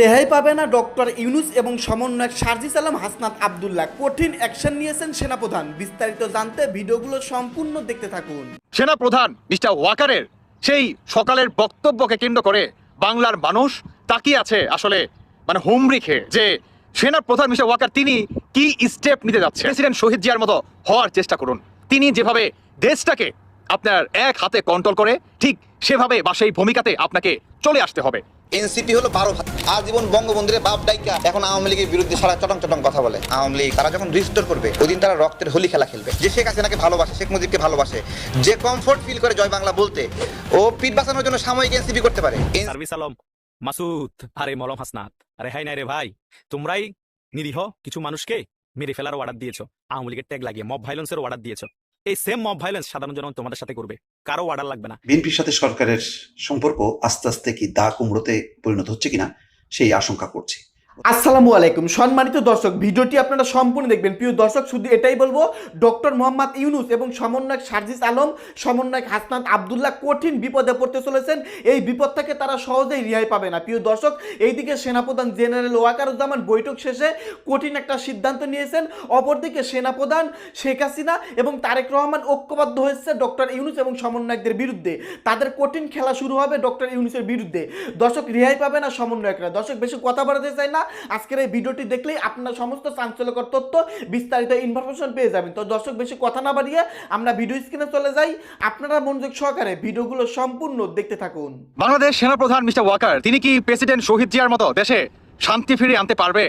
রেহাই পাবে না ডক্টর ইউনুস এবং সমন্বয়ক সার্জিস আলম হাসনাত আবদুল্লাহ। কঠিন অ্যাকশন নিয়েছেন সেনাপ্রধান। বিস্তারিত জানতে ভিডিওগুলো সম্পূর্ণ দেখতে থাকুন। সেনা প্রধান মিস্টার ওয়াকারের সেই সকালের বক্তব্যকে কেন্দ্র করে বাংলার মানুষ তাকিয়ে আছে আসলে মানে হুমড়ি খেয়ে যে সেনা প্রধান মিস্টার ওয়াকার তিনি কি স্টেপ নিতে যাচ্ছে প্রেসিডেন্ট শহীদ জিয়ার মতো হওয়ার চেষ্টা করুন। তিনি যেভাবে দেশটাকে আপনার এক হাতে কন্ট্রোল করে, ঠিক সেভাবে বা সেই ভূমিকাতে আপনাকে চলে আসতে হবে। এনসিপি হলো বারো ভাত আজীবন বঙ্গবন্ধুরে বাপ ডাইকা। এখন আওয়ামী লীগের বিরুদ্ধে সারা চটং চটং কথা বলে। আওয়ামী লীগ তারা যখন রিস্টোর করবে ওই দিন তারা রক্তের হোলি খেলা খেলবে। যে শেখ হাসিনাকে ভালোবাসে, শেখ মুজিবকে ভালোবাসে, যে কমফোর্ট ফিল করে জয় বাংলা বলতে, ও পিঠ বাঁচানোর জন্য সাময়িক এনসিপি করতে পারে। মাসুদ, আরে মলম হাসনাত। আরে হাই নাই রে ভাই। তোমরাই নিরীহ কিছু মানুষকে মেরে ফেলার অর্ডার দিয়েছ। আওয়ামী লীগের ট্যাগ লাগিয়ে মব ভাইলেন্সের অর্ডার দিয়েছ। এই সেম মব ভাইলেন্স সাধারণ জনগণ তোমাদের সাথে করবে। কারও অর্ডার লাগবে না। বিএনপির সাথে সরকারের সম্পর্ক আস্তে আস্তে কি দা কুমড়োতে পরিণত হচ্ছে কিনা, সেই আশঙ্কা করছি। আসসালামু আলাইকুম। সম্মানিত দর্শক, ভিডিওটি আপনারা সম্পূর্ণ দেখবেন। প্রিয় দর্শক, শুধু এটাই বলব, ডক্টর মোহাম্মদ ইউনুস এবং সমন্বয়ক সার্জিস আলম, সমন্বয়ক হাসনাত আবদুল্লাহ কঠিন বিপদে পড়তে চলেছেন। এই বিপদ থেকে তারা সহজেই রেহাই পাবে না। প্রিয় দর্শক, এইদিকে সেনাপ্রধান জেনারেল ওয়াকারুজ্জামান বৈঠক শেষে কঠিন একটা সিদ্ধান্ত নিয়েছেন। অপরদিকে সেনাপ্রধান শেখ হাসিনা এবং তারেক রহমান ঐক্যবদ্ধ হয়েছে ডক্টর ইউনুস এবং সমন্বয়কদের বিরুদ্ধে। তাদের কঠিন খেলা শুরু হবে ডক্টর ইউনুসের বিরুদ্ধে। দর্শক, রেহাই পাবে না সমন্বয়করা। দর্শক, বেশি কথা বাড়াতে চাই না। আজকের এই ভিডিওটি দেখলেই আপনার সমস্ত চাঞ্চল্যকর তথ্য বিস্তারিত ইনফরমেশন পেয়ে যাবেন। তো দর্শক, বেশি কথা না বাড়িয়ে আমরা ভিডিও স্ক্রিনে চলে যাই। আপনারা মনোযোগ সহকারে ভিডিওগুলো সম্পূর্ণ দেখতে থাকুন। বাংলাদেশ সেনাপ্রধান মিস্টার ওয়াকার, তিনি কি প্রেসিডেন্ট শহীদ জিয়ার মতো দেশে শান্তি ফিরিয়ে আনতে পারবে?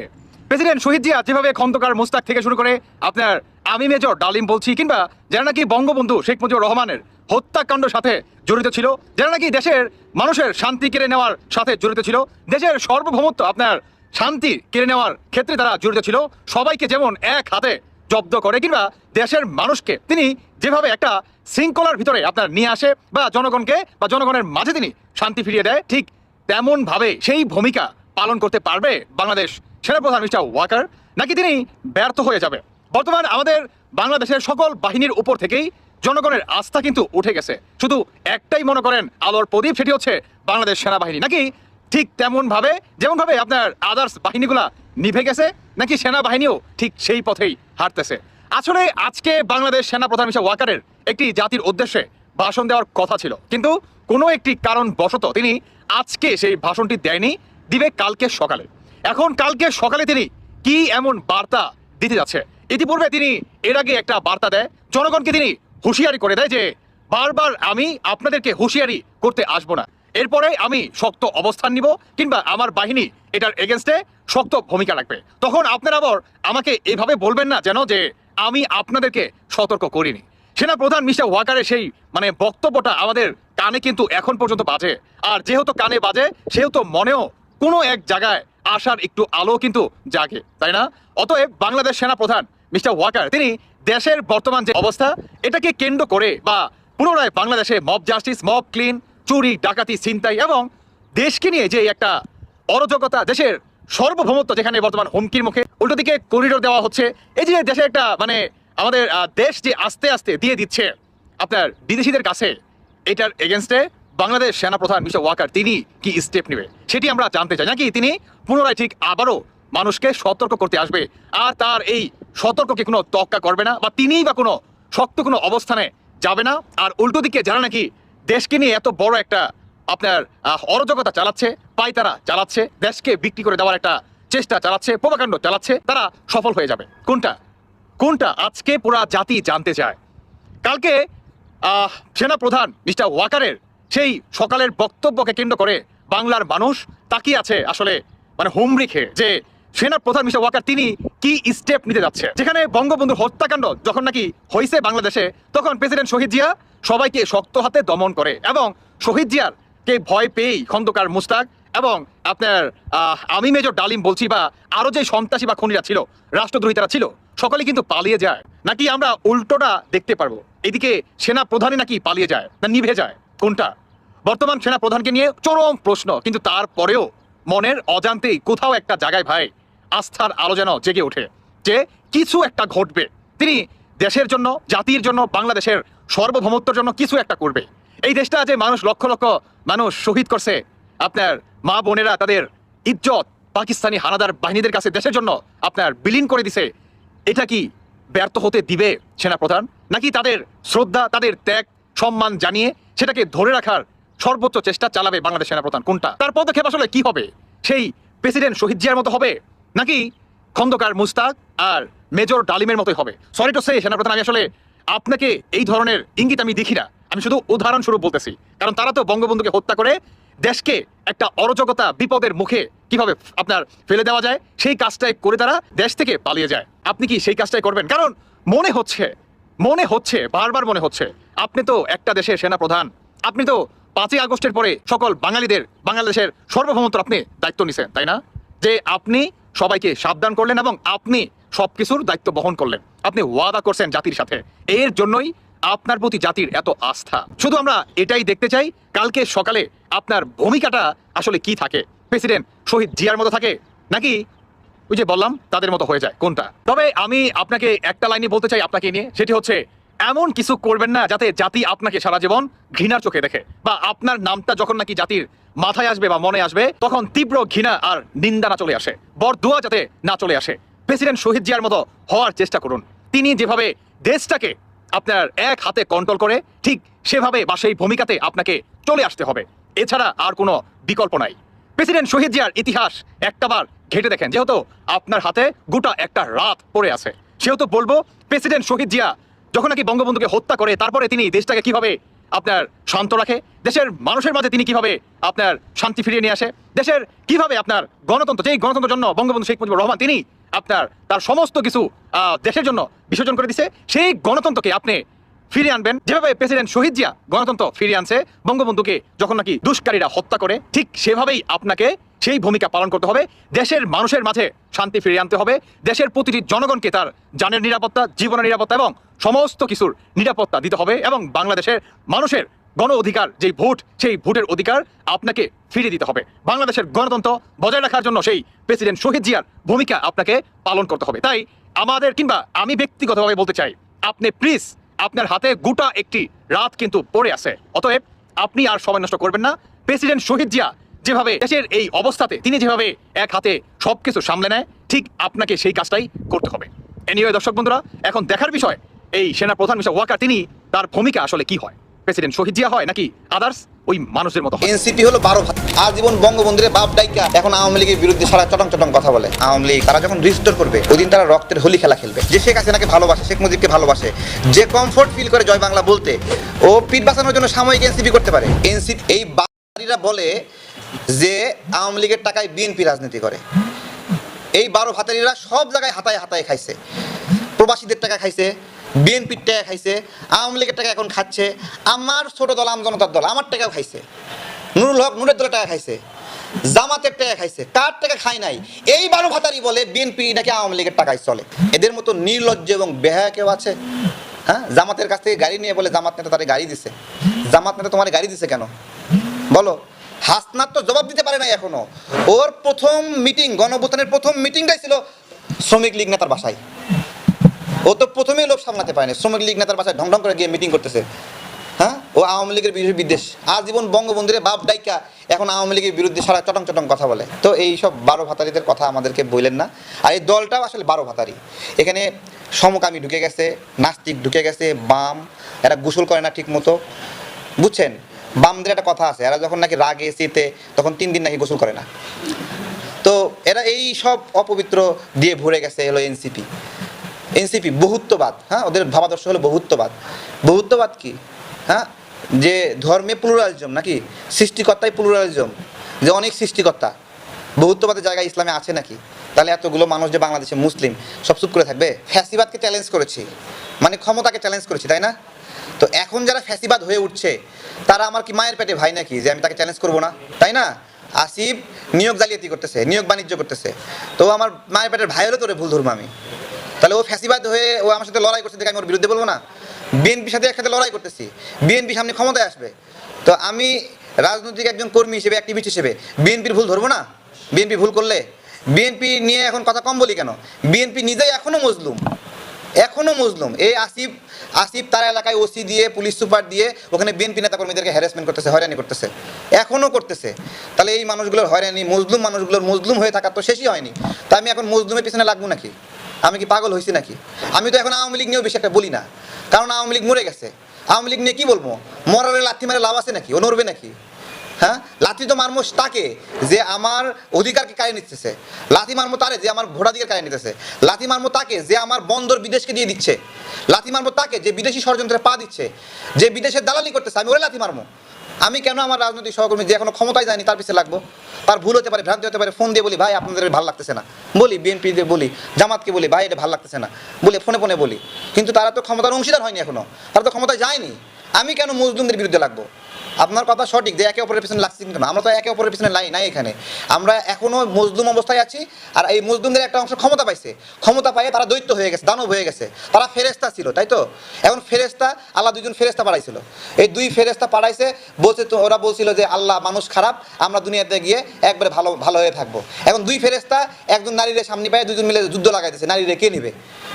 প্রেসিডেন্ট শহীদ জিয়া যেভাবে খন্দকার মুস্তাক থেকে শুরু করে আপনার আমি মেজর ডালিম বলছি, কিংবা যারা নাকি বঙ্গবন্ধু শেখ মুজিবুর রহমানের হত্যাকাণ্ড সাথে জড়িত ছিল, যারা নাকি দেশের মানুষের শান্তি কেড়ে নেওয়ার সাথে জড়িত ছিল, দেশের সার্বভৌমত্ব আপনার শান্তি কেড়ে নেওয়ার ক্ষেত্রে তারা জড়িত ছিল। সবাইকে যেমন এক হাতে জব্দ করে কিংবা দেশের মানুষকে, তিনি যেভাবে একটা শৃঙ্খলার ভিতরে আপনার নিয়ে আসে বা জনগণকে বা জনগণের মাঝে তিনি শান্তি ফিরিয়ে দেয়, ঠিক তেমন ভাবে সেই ভূমিকা পালন করতে পারবে বাংলাদেশ সেনাপ্রধান মিস্টার ওয়াকার, নাকি তিনি ব্যর্থ হয়ে যাবে। বর্তমান আমাদের বাংলাদেশের সকল বাহিনীর উপর থেকেই জনগণের আস্থা কিন্তু উঠে গেছে। শুধু একটাই মনে করেন, আলোর প্রদীপ, সেটি হচ্ছে বাংলাদেশ সেনাবাহিনী। নাকি ঠিক তেমন ভাবে যেমন ভাবে আপনার আদার্স বাহিনীগুলা নিভে গেছে, নাকি সেনাবাহিনীও ঠিক সেই পথেই হাঁটতেছে। আসলে আজকে বাংলাদেশ সেনাপ্রধান মিস্টার ওয়াকারের একটি জাতির উদ্দেশ্যে ভাষণ দেওয়ার কথা ছিল। কিন্তু কোনো একটি কারণ বশত তিনি আজকে সেই ভাষণটি দেয়নি, দিবে কালকে সকালে। এখন কালকে সকালে তিনি কি এমন বার্তা দিতে যাচ্ছে? ইতিপূর্বে তিনি এর আগে একটা বার্তা দেয়, জনগণকে তিনি হুঁশিয়ারি করে দেয় যে, বারবার আমি আপনাদেরকে হুঁশিয়ারি করতে আসব না। এরপরে আমি শক্ত অবস্থান নিব, কিংবা আমার বাহিনী এটার এগেনস্টে শক্ত ভূমিকা রাখবে। তখন আপনারা আবার আমাকে এভাবে বলবেন না যেন যে আমি আপনাদেরকে সতর্ক করিনি। সেনা প্রধান মিস্টার ওয়াকারের সেই মানে বক্তব্যটা আমাদের কানে কিন্তু এখন পর্যন্ত বাজে। আর যেহেতু কানে বাজে, সেহেতু মনেও কোনো এক জায়গায় আসার একটু আলো কিন্তু জাগে, তাই না? অতএব বাংলাদেশ সেনা প্রধান মিস্টার ওয়াকার, তিনি দেশের বর্তমান যে অবস্থা, এটাকে কেন্দ্র করে বা পুনরায় বাংলাদেশে মব জাস্টিস মব ক্লিন চুরি, ডাকাতি, ছিনতাই এবং দেশকে নিয়ে যে একটা অরাজকতা, দেশের সর্বভৌমত্ব যেখানে বর্তমান হুমকির মুখে, উল্টো দিকে করিডোর দেওয়া হচ্ছে। এই যে দেশে একটা মানে আমাদের দেশ যে আস্তে আস্তে দিয়ে দিচ্ছে আপনার বিদেশিদের কাছে, এটার এগেনস্টে বাংলাদেশ সেনাপ্রধান মিস্টার ওয়াকার, তিনি কি স্টেপ নেবে? সেটি আমরা জানতে চাই। নাকি তিনি পুনরায় ঠিক আবারও মানুষকে সতর্ক করতে আসবে? আর তার এই সতর্ককে কোনো তক্কা করবে না? বা তিনিই বা কোনো শক্ত কোনো অবস্থানে যাবে না? আর উল্টো দিকে যারা নাকি দেশকে নিয়ে এত বড় একটা আপনার অরাজকতা চালাচ্ছে পাইতারা চালাচ্ছে দেশকে বিক্রি করে দেওয়ার একটা চেষ্টা চালাচ্ছে প্রভাকাণ্ড চালাচ্ছে তারা সফল হয়ে যাবে। কোনটা? কোনটা আজকে পুরা জাতি জানতে চায়? কালকে আহ, সেনাপ্রধান মিস্টার ওয়াকারের সেই সকালের বক্তব্যকে কেন্দ্র করে বাংলার মানুষ তাকিয়ে আছে আসলে মানে হুমড়ি খেয়ে যে সেনা প্রধান মিস্টার ওয়াকার, তিনি কি স্টেপ নিতে যাচ্ছে? যেখানে বঙ্গবন্ধুর হত্যাকাণ্ড যখন নাকি হয়েছে বাংলাদেশে, তখন প্রেসিডেন্ট শহীদ জিয়া সবাইকে শক্ত হাতে দমন করে এবং শহীদ জিয়ার কে ভয় পেয়েই খন্দকার মুস্তাক এবং আপনার আমি মেজর ডালিম বলছি বা আরও যে সন্ত্রাসী বা খনিরা ছিল, রাষ্ট্রদ্রোহিতারা ছিল, সকলে কিন্তু পালিয়ে যায়। নাকি আমরা উল্টোটা দেখতে পারব? এদিকে সেনা প্রধানই নাকি পালিয়ে যায় না নিভে যায়? কোনটা? বর্তমান সেনা প্রধানকে নিয়ে চরম প্রশ্ন, কিন্তু তারপরেও মনের অজান্তেই কোথাও একটা জায়গায় ভাই আস্থার আলো যেন জেগে ওঠে যে কিছু একটা ঘটবে। তিনি দেশের জন্য, জাতির জন্য, বাংলাদেশের সার্বভৌমত্বের জন্য কিছু একটা করবে। এই দেশটা যে মানুষ লক্ষ লক্ষ মানুষ শহীদ করছে, আপনার মা বোনেরা তাদের ইজ্জত পাকিস্তানি হানাদার বাহিনীদের কাছে দেশের জন্য আপনার বিলীন করে দিছে, এটা কি ব্যর্থ হতে দিবে সেনাপ্রধান? নাকি তাদের শ্রদ্ধা, তাদের ত্যাগ, সম্মান জানিয়ে সেটাকে ধরে রাখার সর্বোচ্চ চেষ্টা চালাবে বাংলাদেশ সেনাপ্রধান? কোনটা? তার পদক্ষেপ আসলে কি হবে? সেই প্রেসিডেন্ট শহীদ জিয়ার মতো হবে? নাকি খন্দকার মুস্তাক আর মেজর ডালিমের মতোই হবে? সরি টু সে সেনাপ্রধান, আমি আসলে আপনাকে এই ধরনের ইঙ্গিত আমি দেখি না। আমি শুধু উদাহরণস্বরূপ বলতেছি। কারণ তারা তো বঙ্গবন্ধুকে হত্যা করে দেশকে একটা অরজকতা বিপদের মুখে কীভাবে আপনার ফেলে দেওয়া যায়, সেই কাজটাই করে তারা দেশ থেকে পালিয়ে যায়। আপনি কি সেই কাজটাই করবেন? কারণ মনে হচ্ছে মনে হচ্ছে, বারবার মনে হচ্ছে, আপনি তো একটা দেশের সেনাপ্রধান। আপনি তো পাঁচই আগস্টের পরে সকল বাঙালিদের, বাংলাদেশের সর্বভৌমত্ব আপনি দায়িত্ব নিছেন, তাই না? যে আপনি সবাইকে সাবধান করলেন এবং আপনি সবকিছুর দায়িত্ব বহন করলেন। আপনি ওয়াদা করছেন জাতির সাথে। এর জন্যই আপনার প্রতি জাতির এত আস্থা। শুধু আমরা এটাই দেখতে চাই, কালকে সকালে আপনার ভূমিকাটা আসলে কি থাকে? প্রেসিডেন্ট শহীদ জিয়ার মতো থাকে? নাকি ওই যে বললাম, তাদের মতো হয়ে যায়? কোনটা? তবে আমি আপনাকে একটা লাইনে বলতে চাই আপনাকে নিয়ে। সেটি হচ্ছে, এমন কিছু করবেন না যাতে জাতি আপনাকে সারা জীবন ঘৃণার চোখে দেখে। বা আপনার নামটা যখন নাকি জাতির মাথায় আসবে বা মনে আসবে, তখন তীব্র ঘৃণা আর নিন্দা না চলে আসে। বরদুয়া যাতে না চলে আসে। প্রেসিডেন্ট শহীদ জিয়ার মতো হওয়ার চেষ্টা করুন। তিনি যেভাবে দেশটাকে আপনার এক হাতে কন্ট্রোল করে, ঠিক সেভাবে বা সেই ভূমিকাতে আপনাকে চলে আসতে হবে। এছাড়া আর কোনো বিকল্প নাই। প্রেসিডেন্ট শহীদ জিয়ার ইতিহাস একটাবার ঘেটে দেখেন, যেহেতু আপনার হাতে গোটা একটা রাত পড়ে আছে। সেহেতু বলব, প্রেসিডেন্ট শহীদ জিয়া যখন নাকি বঙ্গবন্ধুকে হত্যা করে, তারপরে তিনি দেশটাকে কীভাবে আপনার শান্ত রাখে। দেশের মানুষের মাঝে তিনি কীভাবে আপনার শান্তি ফিরিয়ে নিয়ে আসে, দেশের কীভাবে আপনার গণতন্ত্র, যেই গণতন্ত্রের জন্য বঙ্গবন্ধু শেখ মুজিবুর রহমান তিনি আপনার, তার সমস্ত কিছু দেশের জন্য বিসর্জন করে দিছে, সেই গণতন্ত্রকে আপনি ফিরিয়ে আনবেন। যেভাবে প্রেসিডেন্ট শহীদ জিয়া গণতন্ত্র ফিরিয়ে আনছে, বঙ্গবন্ধুকে যখন নাকি দুষ্কারীরা হত্যা করে, ঠিক সেভাবেই আপনাকে সেই ভূমিকা পালন করতে হবে। দেশের মানুষের মাঝে শান্তি ফিরিয়ে আনতে হবে। দেশের প্রতিটি জনগণকে তার জানের নিরাপত্তা, জীবনের নিরাপত্তা এবং সমস্ত কিছুর নিরাপত্তা দিতে হবে এবং বাংলাদেশের মানুষের গণ অধিকার যেই ভোট, সেই ভোটের অধিকার আপনাকে ফিরিয়ে দিতে হবে। বাংলাদেশের গণতন্ত্র বজায় রাখার জন্য সেই প্রেসিডেন্ট শহীদ জিয়ার ভূমিকা আপনাকে পালন করতে হবে। তাই আমাদের কিংবা আমি ব্যক্তিগতভাবে বলতে চাই, আপনি প্লিজ আপনার হাতে গোটা একটি রাত কিন্তু পড়ে আছে। অতএব আপনি আর সময় নষ্ট করবেন না। প্রেসিডেন্ট শহীদ জিয়া যেভাবে দেশের এই অবস্থাতে তিনি যেভাবে এক হাতে সবকিছু সামলে নেয়, ঠিক আপনাকে সেই কাজটাই করতে হবে। এনিওয়ে দর্শক বন্ধুরা, এখন দেখার বিষয়, এই সেনা প্রধান মিস্টার ওয়াকার, তিনি তার ভূমিকা আসলে কি হয়? প্রেসিডেন্ট শহীদ জিয়া হয় নাকি আদার্স ওই মানুষদের মতো এনসিপি হলো বারো ভাত আজীবন বঙ্গবন্ধুরে বাপ ডাইকা, এখন আওয়ামী লীগের বিরুদ্ধে সারা চটং চটং কথা বলে। আওয়ামী লীগ, তারা যখন রিস্টোর করবে ওই দিন তারা রক্তের হোলি খেলা খেলবে। যে শেখ হাসিনাকে ভালোবাসে, শেখ মুজিবকে ভালোবাসে, যে কমফোর্ট ফিল করে জয় বাংলা বলতে, ও পিঠ বাঁচানোর জন্য সাময়িক এনসিপি করতে পারে। এনসিপি, এই বাড়িরা বলে যে আওয়ামী লীগের টাকায় বিএনপি রাজনীতি করে। এই বারো ভাতারিরা সব জায়গায় হাতায় হাতায় খাইছে। প্রবাসীদের টাকা খাইছে, বিএনপির টাকা খাইছে, আওয়ামী লীগের টাকা এখন খাচ্ছে, আমার ছোট দল, আম জনতার দল, আমার টাকাও খাইছে। নুরুল হক নুরের দলের টাকা খাইছে, জামাতের টাকা খাইছে, কার টাকা খায় নাই? এই বারো ভাতারি বলে বিএনপি নাকি আওয়ামী লীগের টাকায় চলে। এদের মতো নির্লজ্জ এবং বেহায়া কেউ আছে? হ্যাঁ? জামাতের কাছ থেকে গাড়ি নিয়ে বলে জামাত নেতা তারে গাড়ি দিছে। জামাত নেতা তোমার গাড়ি দিছে কেন? বলো, হাসনাত তো জবাব দিতে পারে নাই এখনও। ওর প্রথম মিটিং গণভূতানের প্রথম মিটিংটাই ছিল শ্রমিক লীগ নেতার বাসায়। ও তো প্রথমেই লোক সামলাতে পারেনি, শ্রমিক লীগ নেতার বাসায় ঢং ঢং করে গিয়ে মিটিং করতেছে। হ্যাঁ? ও আওয়ামী লীগের বিরুদ্ধে বিদ্বেষ। আজীবন বঙ্গবন্ধুরে বাপ ডাইকা, এখন আওয়ামী লীগের বিরুদ্ধে সারা চটং চটং কথা বলে। তো এই সব বারো ভাতারিদের কথা আমাদেরকে বললেন না। আর এই দলটাও আসলে বারো ভাতারি। এখানে সমকামী ঢুকে গেছে, নাস্তিক ঢুকে গেছে, বাম, এরা গোসল করে না ঠিক মতো বুঝছেন? বামদের একটা কথা আছে, এরা যখন নাকি রাগে, শীতে, তখন তিন দিন নাকি গোসল করে না। তো এরা এই সব অপবিত্র দিয়ে ভরে গেছে হলো এনসিপি এনসিপি বহুত্ববাদ হ্যাঁ? ওদের ভাবাদর্শ হলো বহুত্ববাদ। বহুত্ববাদ কি? হ্যাঁ? যে ধর্মে প্লুরালিজম নাকি? সৃষ্টিকর্তাই প্লুরালিজম যে অনেক সৃষ্টিকর্তা। বহুত্ববাদের জায়গায় ইসলামে আছে নাকি? তাহলে এতগুলো মানুষ যে বাংলাদেশে মুসলিম, সব চুপ করে থাকবে? ফ্যাসিবাদকে চ্যালেঞ্জ করেছি। মানে ক্ষমতাকে চ্যালেঞ্জ করেছি, তাই না? তো এখন যারা ফ্যাসিবাদ হয়ে উঠছে, তারা আমার কি মায়ের পেটে ভাই নাকি যে আমি তাকে চ্যালেঞ্জ করব না? তাই না? আসিফ নিয়োগ জালিয়াতি করতেছে, নিয়োগ বাণিজ্য করতেছে। তো আমার মায়ের পেটের ভাই হলে তোরে ভুল ধরবো আমি। তাহলে ও ফ্যাসিবাদ হয়ে ও আমার সাথে লড়াই করছে দেখে আমি ওর বিরুদ্ধে বলব না? বিএনপির সাথে একসাথে লড়াই করতেছি, বিএনপি সামনে ক্ষমতায় আসবে। তো আমি রাজনৈতিক একজন কর্মী হিসেবে অ্যাক্টিভিস্ট হিসেবে, বিএনপির ভুল ধরবো না? বিএনপি ভুল করলে? বিএনপি নিয়ে এখন কথা কম বলি কেন? বিএনপি নিজেই এখনও মজলুম। এখনও মজলুম এই আসিফ আসিফ তার এলাকায় ওসি দিয়ে, পুলিশ সুপার দিয়ে, ওখানে বিএনপি নেতা কর্মীদেরকে হ্যারাসমেন্ট করতেছে, হয়রানি করতেছে। এখনও করতেছে। তাহলে এই মানুষগুলোর হয়রানি মজলুম মানুষগুলোর মজলুম হয়ে থাকার তো শেষই হয়নি। তা আমি এখন মজলুমের পিছনে লাগবো নাকি? আমি কি পাগল হয়েছি নাকি? আমি তো এখন আওয়ামী লীগ নিয়েও বেশি একটা বলি না। কারণ আওয়ামী লীগ মরে গেছে। আওয়ামী লীগ নিয়ে কি বলব? মরারে লাথি মারে লাভ আছে নাকি? ও নড়বে নাকি? হ্যাঁ? লাথি তো মারমো তাকে, যে আমার অধিকারকে কাড়ে নিতেছে। লাথি মারমো তারে, যে আমার ভোটাধিকার কাড়ে নিতেছে। লাথি মারমো তাকে, যে আমার বন্দর বিদেশকে দিয়ে দিচ্ছে। লাথি মারমো তাকে, যে বিদেশি ষড়যন্ত্রে পা দিচ্ছে। যে বিদেশের দালালি করতেছে, আমি ওরে লাথি মারমো। আমি কেন আমার রাজনৈতিক সহকর্মী যে এখনও ক্ষমতায় যায়নি, তার পিছিয়ে লাগবো? তার ভুল হতে পারে, ভ্রান্তি হতে পারে, ফোন দিয়ে বলি, ভাই, আপনাদের ভালো লাগতেছে না। বলি বিএনপি দিয়ে বলি, জামাতকে বলি, ভাই, এটা ভালো লাগতেছে না। বলে, ফোনে ফোনে বলি। কিন্তু তারা তো ক্ষমতার অংশীদার হয়নি এখনও। তারা তো ক্ষমতায় যায়নি। আমি কেন মজলুমদের বিরুদ্ধে লাগবো? আপনার কথা সঠিক যে একে অপরের পিছনে লাগছে কিন্তু আমরা তো একে অপরের পিছনে লাই নাই এখানে। আমরা এখনও মজলুম অবস্থায় আছি আর এই মজলুমদের একটা অংশ ক্ষমতা পাইছে। ক্ষমতা পাইয়ে তারা দৈত্য হয়ে গেছে, দানব হয়ে গেছে। তারা ফেরেস্তা ছিল, তাই তো? এখন ফেরেস্তা আল্লাহ দুজন ফেরেস্তা পাঠাইছিল। এই দুই ফেরেস্তা পাঠাইছে, বলছে তো ওরা বলছিল যে আল্লাহ মানুষ খারাপ, আমরা দুনিয়াতে গিয়ে একবারে ভালো ভালো হয়ে থাকব। এখন দুই ফেরেস্তা একজন নারীদের সামনে পায় দুজন মিলে যুদ্ধ লাগাইতেছে, নারীরে কে নিবে?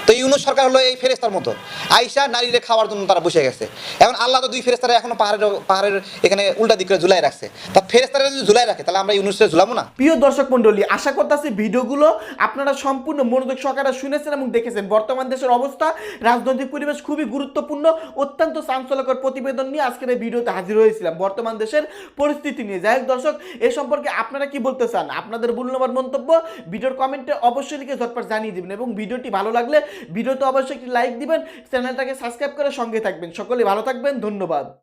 তো ইউনুস সরকার হলো এই ফেরেস্তার মতো। আইসা নারীরে খাওয়ার জন্য তারা বসে গেছে। এখন আল্লাহ তো দুই ফেরেস্তারা এখনও পাহাড়ের পাহাড়ের এখানে উল্টা দিকে ঝুলাই রাখছে। তা ফেরেস্তারা যদি ঝুলাই রাখে, তাহলে আমরা ইউনুসে ঝুলাবো না? প্রিয় দর্শক মন্ডলী আশা করতেছি ভিডিওগুলো আপনারা সম্পূর্ণ মনোযোগ সহকারে শুনেছেন এবং দেখেছেন। বর্তমান দেশের অবস্থা, রাজনৈতিক পরিবেশ খুবই গুরুত্বপূর্ণ, অত্যন্ত চাঞ্চল্যকর প্রতিবেদন নিয়ে আজকের এই ভিডিওতে হাজির হয়েছিলাম। বর্তমান দেশের পরিস্থিতি নিয়ে। যাই হোক দর্শক, এ সম্পর্কে আপনারা কি বলতে চান? আপনাদের মূল্যবান মন্তব্য, ভিডিওর কমেন্টে অবশ্যই লিখে ঝটপট জানিয়ে দিবেন এবং ভিডিওটি ভালো লাগলে ভিডিওতে অবশ্যই একটি লাইক দিবেন, চ্যানেলটাকে সাবস্ক্রাইব করে সঙ্গে থাকবেন। সকলে ভালো থাকবেন, ধন্যবাদ।